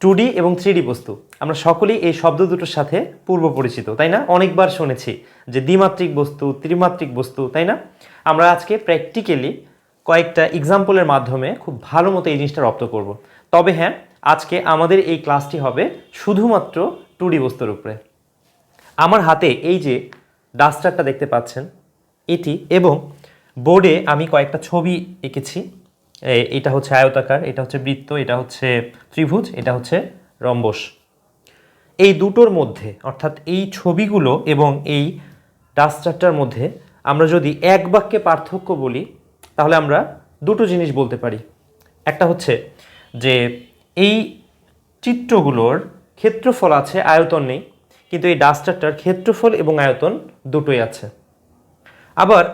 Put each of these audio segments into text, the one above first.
Two D এবং three বস্তু। আমরা সকলেই এই শব্দ দুটোর সাথে পূর্ব পরিচিত, তাই না? অনেকবার শুনেছি যে দ্বিমাত্রিক বস্তু, ত্রিমাত্রিক বস্তু, তাই না? আমরা আজকে প্র্যাকটিক্যালি কয়েকটা এক্সাম্পলের মাধ্যমে খুব ভালো মতো এই জিনিসটা রপ্ত করব। তবে হ্যাঁ আজকে আমাদের এই ক্লাসটি হবে শুধুমাত্র টু ডি বস্তুর উপরে। আমার হাতে এই যে ডাস্টারটা দেখতে পাচ্ছেন, এটি এবং বোর্ডে আমি কয়েকটা ছবি এঁকেছি। এটা হচ্ছে আয়তাকার, এটা হচ্ছে বৃত্ত, এটা হচ্ছে ত্রিভুজ, এটা হচ্ছে রম্বস। এই দুটোর মধ্যে, অর্থাৎ এই ছবিগুলো এবং এই ডাস্টারটার মধ্যে আমরা যদি এক বাক্যে পার্থক্য বলি, তাহলে আমরা দুটো জিনিস বলতে পারি। একটা হচ্ছে যে এই চিত্রগুলোর ক্ষেত্রফল আছে, আয়তন নেই, কিন্তু এই ডাস্টারটার ক্ষেত্রফল এবং আয়তন দুটোই আছে। আবার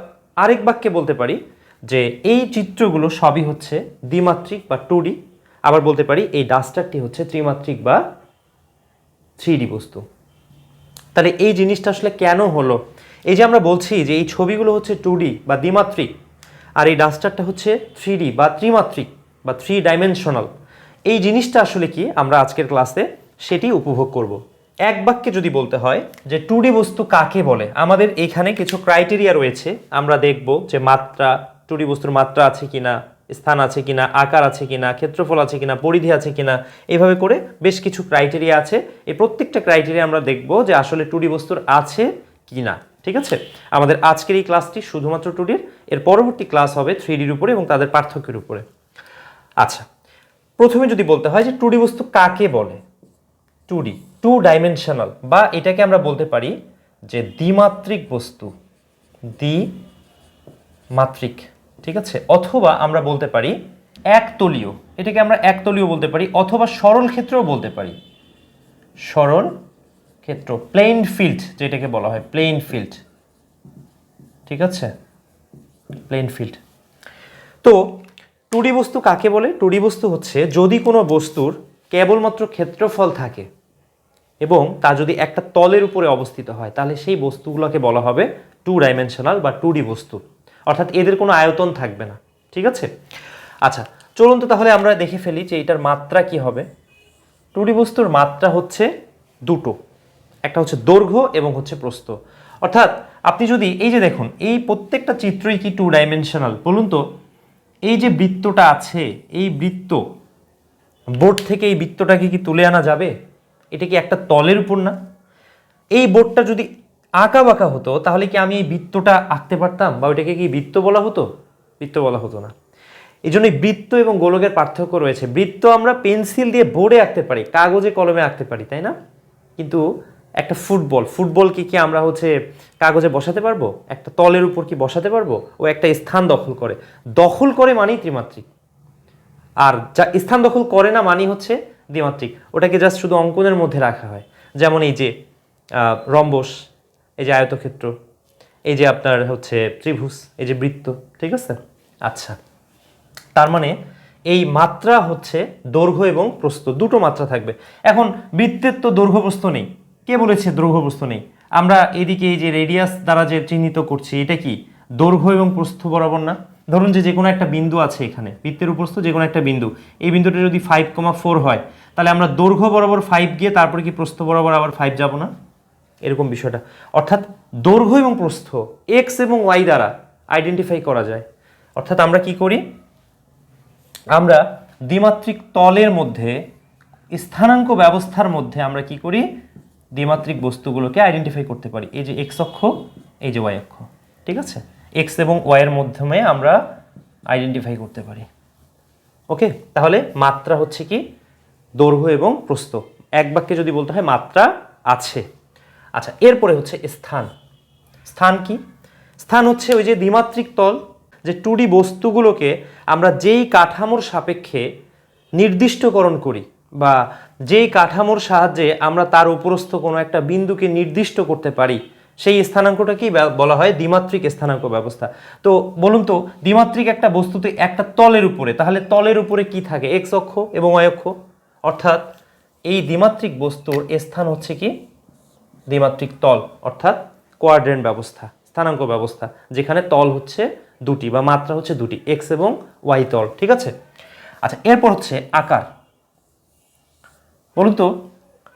আরেক বাক্যে বলতে পারি যে এই চিত্রগুলো সবই হচ্ছে দ্বিমাত্রিক বা টু আবার বলতে পারি এই ডাস্টারটি হচ্ছে ত্রিমাত্রিক বা থ্রি বস্তু। তাহলে এই জিনিসটা আসলে কেন হলো? এই যে আমরা বলছি যে এই ছবিগুলো হচ্ছে টু বা দ্বিমাত্রিক, আর এই ডাস্টারটা হচ্ছে থ্রি বা ত্রিমাত্রিক বা থ্রি ডাইমেনশনাল এই জিনিসটা আসলে কি আমরা আজকের ক্লাসে সেটি উপভোগ করব। এক বাক্যে যদি বলতে হয় যে টু বস্তু কাকে বলে? আমাদের এখানে কিছু ক্রাইটেরিয়া রয়েছে। আমরা দেখব যে মাত্রা টু ডি বস্তুর মাত্রা আছে কিনা, স্থান আছে কিনা, আকার আছে কিনা, ক্ষেত্রফল আছে কিনা, পরিধি আছে কিনা, এভাবে করে বেশ কিছু ক্রাইটেরিয়া আছে। এই প্রত্যেকটা ক্রাইটেরিয়া আমরা দেখব যে আসলে টুডি বস্তুর আছে কি না ঠিক আছে? আমাদের আজকের এই ক্লাসটি শুধুমাত্র টুডির এর পরবর্তী ক্লাস হবে থ্রি ডির উপরে এবং তাদের পার্থক্যের উপরে। আচ্ছা প্রথমে যদি বলতে হয় যে টুডি বস্তু কাকে বলে? টু ডি টু ডাইমেনশনাল বা এটাকে আমরা বলতে পারি যে দ্বিমাত্রিক বস্তু, দ্বিমাত্রিক ঠিক আছে? অথবা আমরা বলতে পারি একতলীয়। এটাকে আমরা একতলীয় বলতে পারি, অথবা সরল ক্ষেত্রেও বলতে পারি। সরল ক্ষেত্র প্লেন ফিল্ড যেটাকে বলা হয় প্লেন ফিল্ড ঠিক আছে? প্লেন ফিল্ড তো, টুডি বস্তু কাকে বলে? টুডি বস্তু হচ্ছে যদি কোনো বস্তুর কেবলমাত্র ক্ষেত্রফল থাকে এবং তা যদি একটা তলের উপরে অবস্থিত হয়, তাহলে সেই বস্তুগুলোকে বলা হবে টু ডাইমেনশনাল বা টু ডি বস্তু। অর্থাৎ এদের কোনো আয়তন থাকবে না, ঠিক আছে? আচ্ছা চলুন তো তাহলে আমরা দেখে ফেলি যে এটার মাত্রা কি হবে। টু ডি বস্তুর মাত্রা হচ্ছে দুটো, একটা হচ্ছে দৈর্ঘ্য এবং হচ্ছে প্রস্থ। অর্থাৎ আপনি যদি, এই যে দেখুন, এই প্রত্যেকটা চিত্রই কি টু ডাইমেনশনাল বলুন তো, এই যে বৃত্তটা আছে, এই বৃত্ত, বোর্ড থেকে এই বৃত্তটাকে কি তুলে আনা যাবে? এটা কি একটা তলের উপর না? এই বোর্ডটা যদি আঁকা বাঁকা হতো, তাহলে কি আমি এই বৃত্তটা আঁকতে পারতাম? বা ওইটাকে কি বৃত্ত বলা হতো? বৃত্ত বলা হতো না। এই জন্যই বৃত্ত এবং গোলকের পার্থক্য রয়েছে। বৃত্ত আমরা পেন্সিল দিয়ে বোর্ডে আঁকতে পারি, কাগজে কলমে আঁকতে পারি, তাই না? কিন্তু একটা ফুটবল, ফুটবলকে কি আমরা হচ্ছে কাগজে বসাতে পারব? একটা তলের উপর কি বসাতে পারব? ও একটা স্থান দখল করে। দখল করে মানেই ত্রিমাত্রিক। আর যা স্থান দখল করে না মানি হচ্ছে দ্বিমাত্রিক। ওটাকে জাস্ট শুধু অঙ্কনের মধ্যে রাখা হয়। যেমন এই যে রম্বস এই যে আয়তক্ষেত্র, এই যে আপনার হচ্ছে ত্রিভুজ, এই যে বৃত্ত, ঠিক আছে? আচ্ছা তার মানে এই মাত্রা হচ্ছে দৈর্ঘ্য এবং প্রস্থ, দুটো মাত্রা থাকবে। এখন বৃত্তের তো দৈর্ঘ্য প্রস্থ নেই। কে বলেছে দৈর্ঘ্য প্রস্থ নেই? আমরা এদিকে এই যে রেডিয়াস দ্বারা যে চিহ্নিত করছি, এটা কি দৈর্ঘ্য এবং প্রস্থ বরাবর না? ধরুন যে যে কোনো একটা বিন্দু আছে এখানে, বৃত্তের উপস্থ যে কোনো একটা বিন্দু। এই বিন্দুটা যদি ফাইভ কমা ফোর হয়, তাহলে আমরা দৈর্ঘ্য বরাবর ফাইভ গিয়ে তারপরে কি প্রস্থ বরাবর আবার ফাইভ যাব না? এরকম বিষয়টা। অর্থাৎ দৈর্ঘ্য এবং প্রস্থ এক্স এবং ওয়াই দ্বারা আইডেন্টিফাই করা যায়। অর্থাৎ আমরা কি করি? আমরা দ্বিমাত্রিক তলের মধ্যে, স্থানাঙ্ক ব্যবস্থার মধ্যে আমরা কি করি? দ্বিমাত্রিক বস্তুগুলোকে আইডেন্টিফাই করতে পারি। এই যে এক্স অক্ষ, এই যে ওয়াই অক্ষ। ঠিক আছে? এক্স এবং ওয়াইয়ের মাধ্যমে আমরা আইডেন্টিফাই করতে পারি। ওকে তাহলে মাত্রা হচ্ছে কি? দৈর্ঘ্য এবং প্রস্থ। এক বাক্যে যদি বলতে হয়, মাত্রা আছে। আচ্ছা এরপরে হচ্ছে স্থান। স্থান কি? স্থান হচ্ছে ওই যে দ্বিমাত্রিক তল, যে টু ডি বস্তুগুলোকে আমরা যেই কাঠামোর সাপেক্ষে নির্দিষ্টকরণ করি বা যেই কাঠামোর সাহায্যে আমরা তার উপরস্থ কোনো একটা বিন্দুকে নির্দিষ্ট করতে পারি, সেই স্থানাঙ্কটা কি বলা হয় দ্বিমাত্রিক স্থানাঙ্ক ব্যবস্থা। তো বলুন তো, দ্বিমাত্রিক একটা বস্তুতে একটা তলের উপরে, তাহলে তলের উপরে কি থাকে? এক্স অক্ষ এবং ওয়াই অক্ষ। অর্থাৎ এই দ্বিমাত্রিক বস্তুর স্থান হচ্ছে কি? দ্বিমাত্রিক তল, অর্থাৎ কোয়াড্রেন্ট ব্যবস্থা, স্থানাঙ্ক ব্যবস্থা, যেখানে তল হচ্ছে দুটি বা মাত্রা হচ্ছে দুটি এক্স এবং ওয়াই তল, ঠিক আছে? আচ্ছা এরপর হচ্ছে আকার। বলুন তো,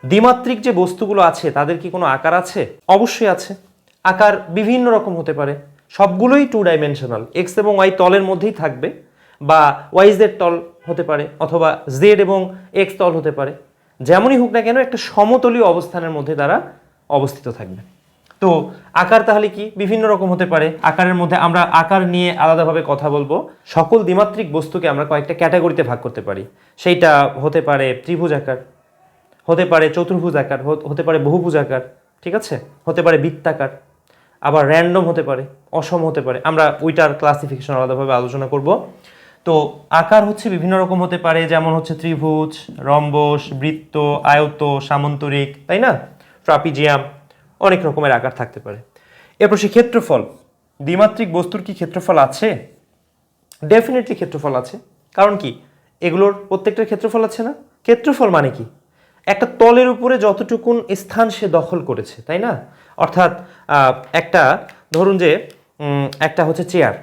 দ্বিমাত্রিক যে বস্তুগুলো আছে, তাদের কি কোনো আকার আছে? অবশ্যই আছে। আকার বিভিন্ন রকম হতে পারে। সবগুলোই টু ডাইমেনশনাল এক্স এবং ওয়াই তলের মধ্যেই থাকবে, বা ওয়াই জেড তল হতে পারে, অথবা জেড এবং এক্স তল হতে পারে। যেমনই হোক না কেন, একটা সমতলীয় অবস্থানের মধ্যে তারা অবস্থিত থাকবে। তো আকার তাহলে কি? বিভিন্ন রকম হতে পারে। আকারের মধ্যে আমরা আকার নিয়ে আলাদাভাবে কথা বলব। সকল দ্বিমাত্রিক বস্তুকে আমরা কয়েকটা ক্যাটাগরিতে ভাগ করতে পারি। সেইটা হতে পারে ত্রিভুজ আকার, হতে পারে চতুর্ভুজ আকার হতে- পারে বহুভুজ আকার, ঠিক আছে? হতে পারে বৃত্তাকার, আবার র্যান্ডম হতে পারে, অসম হতে পারে। আমরা ওইটার ক্লাসিফিকেশন আলাদাভাবে আলোচনা করব। তো আকার হচ্ছে বিভিন্ন রকম হতে পারে, যেমন হচ্ছে ত্রিভুজ, রম্বস, বৃত্ত, আয়ত, সামন্তরিক, তাই না? ট্রাপিজিয়াম, অনেক রকমের আকার থাকতে পারে। এরপর সে ক্ষেত্রফল, দ্বিমাত্রিক বস্তুর কি ক্ষেত্রফল আছে? ডেফিনেটলি ক্ষেত্রফল আছে। কারণ কি? এগুলোর প্রত্যেকটার ক্ষেত্রফল আছে না? ক্ষেত্রফল মানে কি? একটা তলের উপরে যতটুকুন স্থান সে দখল করেছে, তাই না? অর্থাৎ একটা, ধরুন যে একটা হচ্ছে চেয়ার।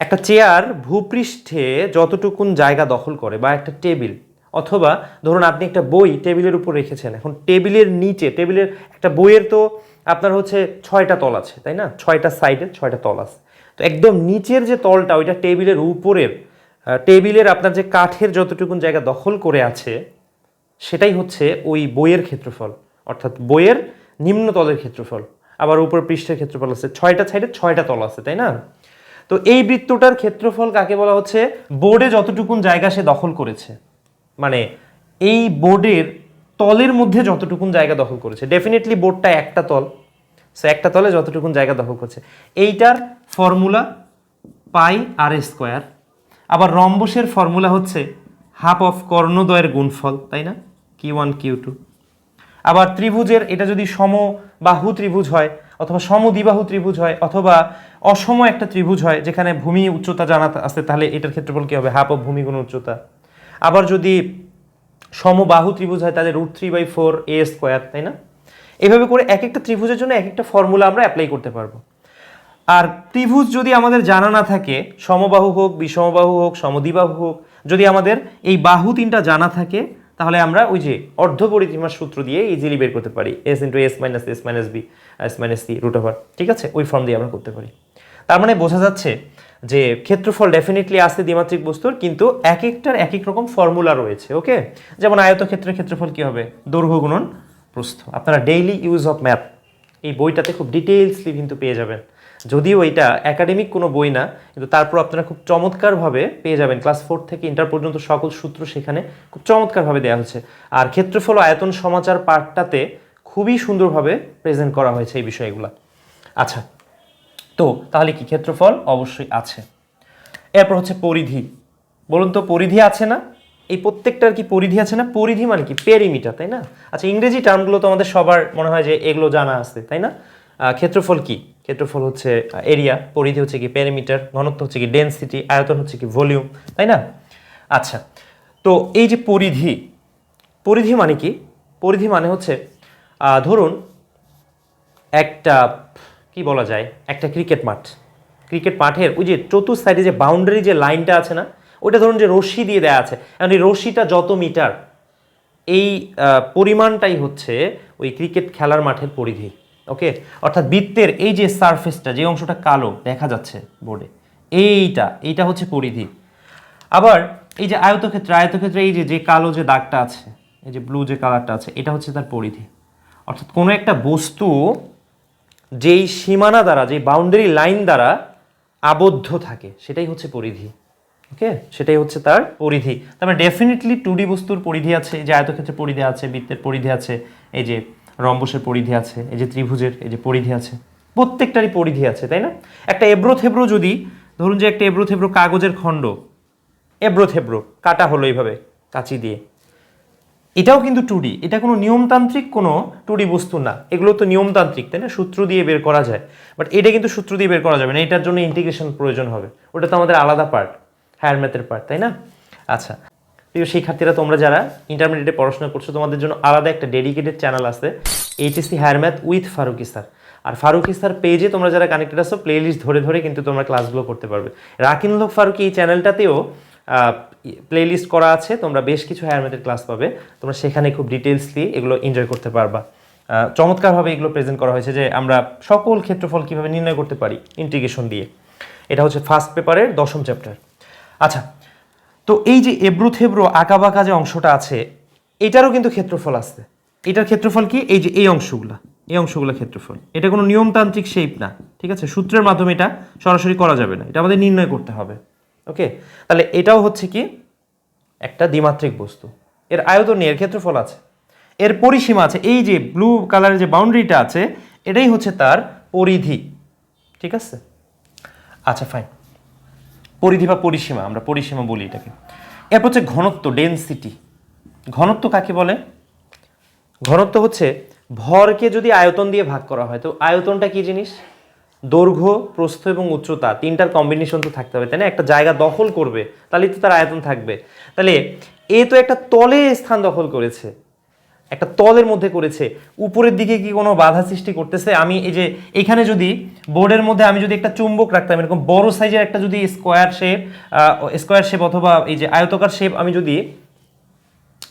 একটা চেয়ার ভূপৃষ্ঠে যতটুকুন জায়গা দখল করে বা একটা টেবিল অথবা ধরুন আপনি একটা বই টেবিলের উপর রেখেছেন, এখন টেবিলের নিচে, টেবিলের একটা বইয়ের তো আপনার হচ্ছে ছয়টা তল আছে, তাই না? ছয়টা সাইডে ছয়টা তল আছে। তো একদম নিচের যে তলটা, ওইটা টেবিলের উপরের টেবিলের আপনার যে কাঠের যতটুকুন জায়গা দখল করে আছে, সেটাই হচ্ছে ওই বইয়ের ক্ষেত্রফল। অর্থাৎ বইয়ের নিম্নতলের ক্ষেত্রফল, আবার উপর পৃষ্ঠের ক্ষেত্রফল আছে। ছয়টা সাইডে ছয়টা তল আছে, তাই না? তো এই বৃত্তটার ক্ষেত্রফল কাকে বলা হচ্ছে? বোর্ডে যতটুকুন জায়গা সে দখল করেছে। মানে এই বোর্ডের তলের মধ্যে যতটুকুন জায়গা দখল করেছে ডেফিনেটলি বোর্ডটা একটা তল সো একটা তলে যতটুকুন জায়গা দখল করছে। এইটার ফর্মুলা পাই আর স্কোয়ার আবার রম্বসের ফর্মুলা হচ্ছে হাফ অফ কর্ণদ্বয়ের গুণফল, তাই না? কিউ ওয়ান কিউ টু আবার ত্রিভুজের, এটা যদি সম বাহু ত্রিভুজ হয়, অথবা সমদ্বিবাহু ত্রিভুজ হয়, অথবা অসম একটা ত্রিভুজ হয়, যেখানে ভূমি উচ্চতা জানা আছে, তাহলে এটার ক্ষেত্রফল কী হবে? হাফ অফ ভূমি গুণ উচ্চতা। আবার যদি সমবাহু ত্রিভুজ হয়, তাহলে root three by four a square তাই না? এভাবে করে এক একটা ত্রিভুজের জন্য এক একটা ফর্মুলা আমরা অ্যাপ্লাই করতে পারব। আর ত্রিভুজ যদি আমাদের জানা না থাকে, সমবাহু হোক বিষমবাহু হোক, সমদ্বিবাহু হোক, যদি আমাদের এই বাহু তিনটা জানা থাকে, তাহলে আমরা ওই যে অর্ধপরিসীমার সূত্র দিয়ে ইজিলি বের করতে পারি। S into s minus s minus b s minus c root over ঠিক আছে? ওই ফর্ম দিয়ে আমরা করতে পারি। তার মানে বোঝা যাচ্ছে যে ক্ষেত্রফল ডেফিনেটলি আছে দ্বিমাত্রিক বস্তুর, কিন্তু এক একটার এক এক রকম ফর্মুলা রয়েছে ওকে যেমন আয়তক্ষেত্রের ক্ষেত্রফল কি হবে? দৈর্ঘ্য গুণন প্রস্থ। আপনারা ডেইলি ইউজ অফ ম্যাথ এই বইটাতে খুব ডিটেইলসলি কিন্তু পেয়ে যাবেন। যদিও এটা একাডেমিক কোনো বই না, কিন্তু তারপর আপনারা খুব চমৎকারভাবে পেয়ে যাবেন। ক্লাস ফোর থেকে ইন্টার পর্যন্ত সকল সূত্র সেখানে খুব চমৎকারভাবে দেওয়া হচ্ছে আর ক্ষেত্রফল আয়তন সমাচার পার্টটাতে খুবই সুন্দরভাবে প্রেজেন্ট করা হয়েছে এই বিষয়গুলো। আচ্ছা তো তাহলে কি ক্ষেত্রফল? অবশ্যই আছে। এরপর হচ্ছে পরিধি। বলুন তো, পরিধি আছে না? এই প্রত্যেকটার কি পরিধি আছে না? পরিধি মানে কি? পেরিমিটার তাই না? আচ্ছা ইংরেজি টার্মগুলো তো আমাদের সবার মনে হয় যে এগুলো জানা আছে, তাই না? ক্ষেত্রফল কি? ক্ষেত্রফল হচ্ছে এরিয়া পরিধি হচ্ছে কি পেরিমিটার ঘনত্ব হচ্ছে কি ডেনসিটি আয়তন হচ্ছে কি ভলিউম তাই না? আচ্ছা তো এই যে পরিধি পরিধি মানে কি? পরিধি মানে হচ্ছে ধরুন একটা কি বলা যায়? একটা ক্রিকেট মাঠ। ক্রিকেট মাঠের ওই যে চতুর সাইডে যে বাউন্ডারি যে লাইনটা আছে না, ওইটা ধরুন যে রশ্মি দিয়ে দেওয়া আছে। এখন এই রশ্মিটা যত মিটার, এই পরিমাণটাই হচ্ছে ওই ক্রিকেট খেলার মাঠের পরিধি। ওকে? অর্থাৎ বৃত্তের এই যে সারফেসটা যে অংশটা কালো, দেখা যাচ্ছে বোর্ডে। এইটা এইটা হচ্ছে পরিধি। আবার এই যে আয়তক্ষেত্রে আয়তক্ষেত্রে এই যে যে কালো যে দাগটা আছে, এই যে ব্লু যে কালারটা আছে, এটা হচ্ছে তার পরিধি। অর্থাৎ কোনো একটা বস্তু যেই সীমানা দ্বারা, যেই বাউন্ডারি লাইন দ্বারা আবদ্ধ থাকে, সেটাই হচ্ছে পরিধি, ওকে? সেটাই হচ্ছে তার পরিধি। তার মানে ডেফিনেটলি টু ডি বস্তুর পরিধি আছে, এই যে আয়তক্ষেত্রের পরিধি আছে, বৃত্তের পরিধি আছে, এই যে রম্বসের পরিধি আছে, এই যে ত্রিভুজের, এই যে পরিধি আছে, প্রত্যেকটারই পরিধি আছে, তাই না? একটা এব্রো থেব্রো যদি, ধরুন যে একটা এব্রো থেব্রো কাগজের খণ্ড এব্রো থেব্রো কাটা হলো এইভাবে, কাঁচি দিয়ে। এটাও কিন্তু টুডি এটা কোনো নিয়মতান্ত্রিক কোনো টুডি বস্তু না। এগুলো তো নিয়মতান্ত্রিক, তাই না? সূত্র দিয়ে বের করা যায়। বাট এটা কিন্তু সূত্র দিয়ে বের করা যাবে না। এটার জন্য ইন্টিগ্রেশন প্রয়োজন হবে। ওটা তো আমাদের আলাদা পার্ট হায়ার ম্যাথের পার্ট তাই না? আচ্ছা। প্রিয় শিক্ষার্থীরা, তোমরা যারা ইন্টারমিডিয়েটে পড়াশোনা করছ, তোমাদের জন্য আলাদা একটা ডেডিকেটেড চ্যানেল আছে HSC higher math with Faruki sir R Faruki sir পেজে তোমরা যারা কানেক্টেড আছো প্লে লিস্ট ধরে ধরে কিন্তু তোমরা ক্লাসগুলো করতে পারবে। রাকিনুল হক ফারুকি এই চ্যানেলটাতেও প্লে লিস্ট করা আছে, তোমরা বেশ কিছু হায়ার ম্যাথের ক্লাস পাবে। তোমরা সেখানে খুব ডিটেলসলি এগুলো এনজয় করতে পারবা। চমৎকারভাবে এগুলো প্রেজেন্ট করা হয়েছে যে আমরা সকল ক্ষেত্রফল কীভাবে নির্ণয় করতে পারি ইন্টিগ্রেশন দিয়ে। এটা হচ্ছে ফার্স্ট পেপারের দশম চ্যাপ্টার আচ্ছা তো এই যে এব্রু থেব্রো আঁকাবাঁকা যে অংশটা আছে, এটারও কিন্তু ক্ষেত্রফল আছে। এটার ক্ষেত্রফল কি? এই যে এই অংশগুলা, এই অংশগুলো ক্ষেত্রফল। এটা কোনো নিয়মতান্ত্রিক শেপ না, ঠিক আছে? সূত্রের মাধ্যমে এটা সরাসরি করা যাবে না। এটা আমাদের নির্ণয় করতে হবে। ওকে তাহলে এটাও হচ্ছে কি? একটা দ্বিমাত্রিক বস্তু। এর আয়তন নেই এর ক্ষেত্রফল আছে। এর পরিসীমা আছে, এই যে ব্লু কালারের যে বাউন্ডারিটা আছে, এটাই হচ্ছে তার পরিধি। ঠিক আছে? আচ্ছা ফাইন পরিধি বা পরিসীমা, আমরা পরিসীমা বলি এটাকে। এরপর হচ্ছে ঘনত্ব ডেনসিটি ঘনত্ব কাকে বলে? ঘনত্ব হচ্ছে ভরকে যদি আয়তন দিয়ে ভাগ করা হয়, তো আয়তনটা কি জিনিস? দৈর্ঘ্য, প্রস্থ এবং উচ্চতা তিনটার কম্বিনেশন তো থাকতে হবে, তাই না? একটা জায়গা দখল করবে তাহলেই তো তার আয়তন থাকবে। তাহলে এ তো একটা তলে স্থান দখল করেছে, একটা তলের মধ্যে করেছে। উপরের দিকে কি কোনো বাধা সৃষ্টি করতেছে? আমি এই যে এখানে যদি বোর্ডের মধ্যে আমি যদি একটা চুম্বক রাখতাম, এরকম বড় সাইজের একটা যদি স্কোয়ার শেপ স্কোয়ার শেপ অথবা এই যে আয়তকার শেপ আমি যদি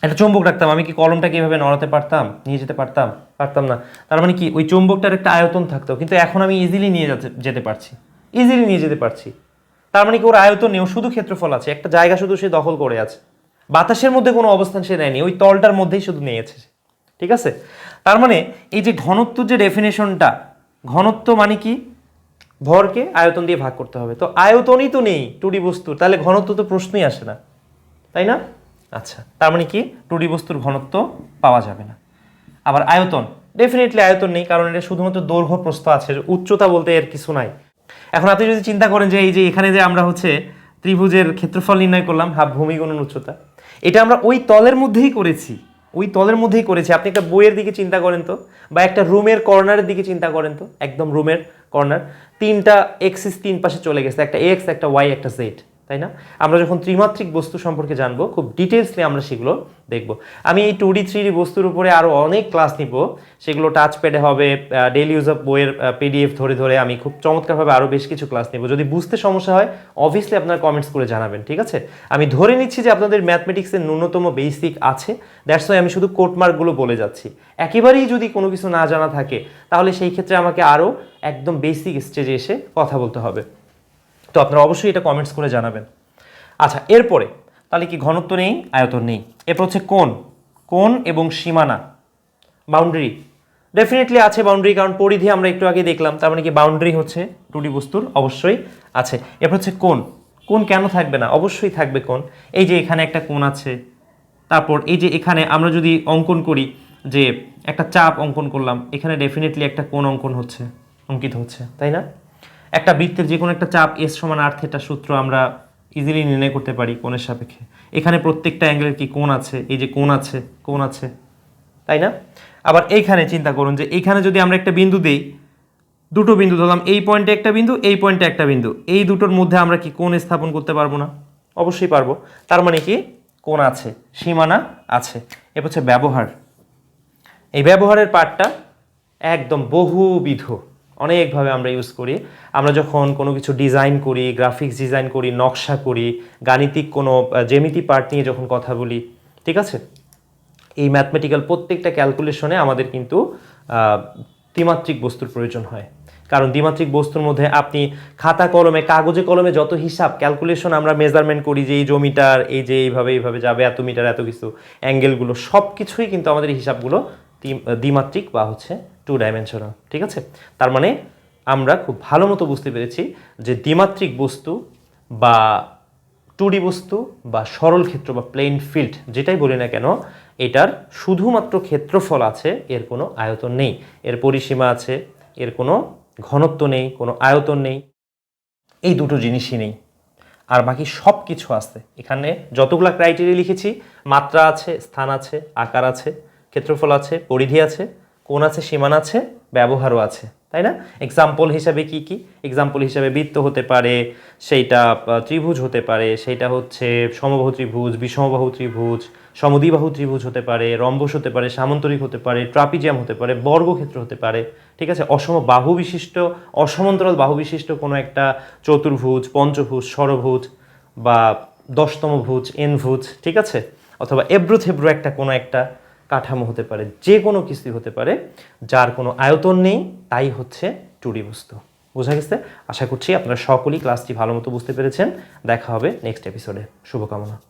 একটা চুম্বক রাখতাম, আমি কি কলমটাকে এভাবে নড়াতে পারতাম? নিয়ে যেতে পারতাম? পারতাম না। তার মানে কি, ওই চুম্বকটার একটা আয়তন থাকতো, কিন্তু এখন আমি ইজিলি নিয়ে যেতে পারছি। ইজিলি নিয়ে যেতে পারছি। তার মানে কি, ওর আয়তন নেই শুধু ক্ষেত্রফল আছে, একটা জায়গা শুধু সে দখল করে আছে। বাতাসের মধ্যে কোনো অবস্থান সে নেয়নি, ওই তলটার মধ্যেই শুধু নিয়েছে। ঠিক আছে? তার মানে এই যে ঘনত্ব যে ডেফিনেশনটা ঘনত্ব মানে কি? ভরকে আয়তন দিয়ে ভাগ করতে হবে। তো আয়তনই তো নেই, টুডি বস্তুর, তাহলে ঘনত্ব তো প্রশ্নই আসে না। তাই না? আচ্ছা তার মানে কি? টুডি বস্তুর ঘনত্ব পাওয়া যাবে না। আবার আয়তন ডেফিনেটলি আয়তন নেই, কারণ এটা শুধুমাত্র দৈর্ঘ্য প্রস্থ আছে উচ্চতা বলতে এর কিছু নাই। এখন আপনি যদি চিন্তা করেন যে এই যে এখানে যে আমরা হচ্ছে ত্রিভুজের ক্ষেত্রফল নির্ণয় করলাম, হাফ ভূমি গুণন উচ্চতা, এটা আমরা ওই তলের মধ্যেই করেছি, ওই তলের মধ্যেই করেছি। আপনি একটা বইয়ের দিকে চিন্তা করেন তো, বা একটা রুমের কর্নারের দিকে চিন্তা করেন তো, একদম রুমের কর্নার, তিনটা এক্সিস তিন পাশে চলে গেছে, একটা এক্স একটা ওয়াই একটা জেড তাই না? আমরা যখন ত্রিমাত্রিক বস্তু সম্পর্কে জানব, খুব ডিটেলসলি আমরা সেগুলো দেখব। আমি এই টু ডি থ্রি ডি বস্তুর উপরে আরও অনেক ক্লাস নিব। সেগুলো টাচ প্যাডে হবে ডেইলি ইউজ অফ বইয়ের পিডিএফ ধরে ধরে আমি খুব চমৎকারভাবে আরও বেশ কিছু ক্লাস নেব। যদি বুঝতে সমস্যা হয় অবভিয়াসলি আপনার কমেন্টস করে জানাবেন, ঠিক আছে? আমি ধরে নিচ্ছি যে আপনাদের ম্যাথমেটিক্সের ন্যূনতম বেসিক আছে। দ্যাটস ওয়াই আমি শুধু কোটমার্কগুলো বলে যাচ্ছি। একেবারেই যদি কোনো কিছু না জানা থাকে, তাহলে সেই ক্ষেত্রে আমাকে আরও একদম বেসিক স্টেজে এসে কথা বলতে হবে। তো আপনারা অবশ্যই এটা কমেন্টস করে জানাবেন। আচ্ছা এরপরে, তাহলে কি ঘনত্ব নেই? আয়তন নেই। এরপর হচ্ছে কোন কোন এবং সীমানা। বাউন্ডারি ডেফিনেটলি আছে বাউন্ডারি কারণ পরিধি আমরা একটু আগে দেখলাম। তার মানে কি বাউন্ডারি হচ্ছে টুডি বস্তুর, অবশ্যই আছে। এরপর হচ্ছে কোন কোন কেন থাকবে না? অবশ্যই থাকবে কোন এই যে এখানে একটা কোন আছে, তারপর এই যে এখানে আমরা যদি অঙ্কন করি, যে একটা চাপ অঙ্কন করলাম, এখানে ডেফিনেটলি একটা কোন অঙ্কন হচ্ছে, অঙ্কিত হচ্ছে, তাই না? একটা বৃত্তের যে কোনো একটা চাপ এস সমান আর থেটা সূত্র আমরা ইজিলি নির্ণয় করতে পারি কোণের সাপেক্ষে। এখানে প্রত্যেকটা অ্যাঙ্গেলের কি কোণ আছে? এই যে কোণ আছে কোণ আছে, তাই না? আবার এইখানে চিন্তা করুন যে এইখানে যদি আমরা একটা বিন্দু দিই, দুটো বিন্দু ধরলাম, এই পয়েন্টে একটা বিন্দু, এই পয়েন্টে একটা বিন্দু। এই দুটোর মধ্যে আমরা কি কোণ স্থাপন করতে পারব না? অবশ্যই পারব। তার মানে কি? কোণ আছে, সীমানা আছে। এ হচ্ছে ব্যবহার। এই ব্যবহারের পার্টটা একদম বহুবিধ। অনেকভাবে আমরা ইউজ করি। আমরা যখন কোনো কিছু ডিজাইন করি গ্রাফিক্স ডিজাইন করি, নকশা করি, গাণিতিক কোনো জেমিতি পার্ট নিয়ে যখন কথা বলি, ঠিক আছে? এই ম্যাথমেটিক্যাল প্রত্যেকটা ক্যালকুলেশনে আমাদের কিন্তু ত্রিমাত্রিক বস্তুর প্রয়োজন হয়। কারণ দ্বিমাত্রিক বস্তুর মধ্যে আপনি খাতা কলমে, কাগজে কলমে যত হিসাব ক্যালকুলেশন আমরা মেজারমেন্ট করি যে এই জমিটার এই যে এইভাবে এইভাবে যাবে, এত মিটার, এত কিছু অ্যাঙ্গেলগুলো সব কিছুই কিন্তু আমাদের হিসাবগুলো ত্রি- দ্বিমাত্রিক বা হচ্ছে টু ডাইমেনশনাল ঠিক আছে? তার মানে আমরা খুব ভালো মতো বুঝতে পেরেছি যে দ্বিমাত্রিক বস্তু বা টু বস্তু বা সরল ক্ষেত্র বা প্লেন ফিল্ড যেটাই বলি না কেন, এটার শুধুমাত্র ক্ষেত্রফল আছে, এর কোনো আয়তন নেই। এর পরিসীমা আছে, এর কোনো ঘনত্ব নেই, কোনো আয়তন নেই। এই দুটো জিনিসই নেই। আর বাকি সব কিছু আছে। এখানে যতগুলা ক্রাইটেরিয়া লিখেছি, মাত্রা আছে, স্থান আছে, আকার আছে, ক্ষেত্রফল আছে, পরিধি আছে কোণ আছে, সীমানা আছে, ব্যবহারও আছে, তাই না? এক্সাম্পল হিসাবে কি কি? এক্সাম্পল হিসাবে বৃত্ত হতে পারে, সেইটা ত্রিভুজ হতে পারে, সেইটা হচ্ছে সমবাহু ত্রিভুজ, বিষমবাহু ত্রিভুজ, সমদ্বিবাহু ত্রিভুজ হতে পারে, রম্বস হতে পারে, সামন্তরিক হতে পারে, ট্রাপিজিয়াম হতে পারে, বর্গক্ষেত্র হতে পারে, ঠিক আছে? অসম বাহু বিশিষ্ট, অসমান্তরাল বাহু বিশিষ্ট কোনো একটা চতুর্ভুজ, পঞ্চভুজ, ষড়ভুজ বা দশতম ভুজ, এন ভুজ, ঠিক আছে? অথবা এব্রো থেব্রো একটা কোনো একটা কাঠামো হতে পারে, যে কোনো কিছুই হতে পারে, যার কোনো আয়তন নেই, তাই হচ্ছে টুরি বস্তু। বোঝা গেছে? আশা করছি আপনারা সকলেই ক্লাসটি ভালো মতো বুঝতে পেরেছেন। দেখা হবে নেক্সট এপিসোডে শুভকামনা।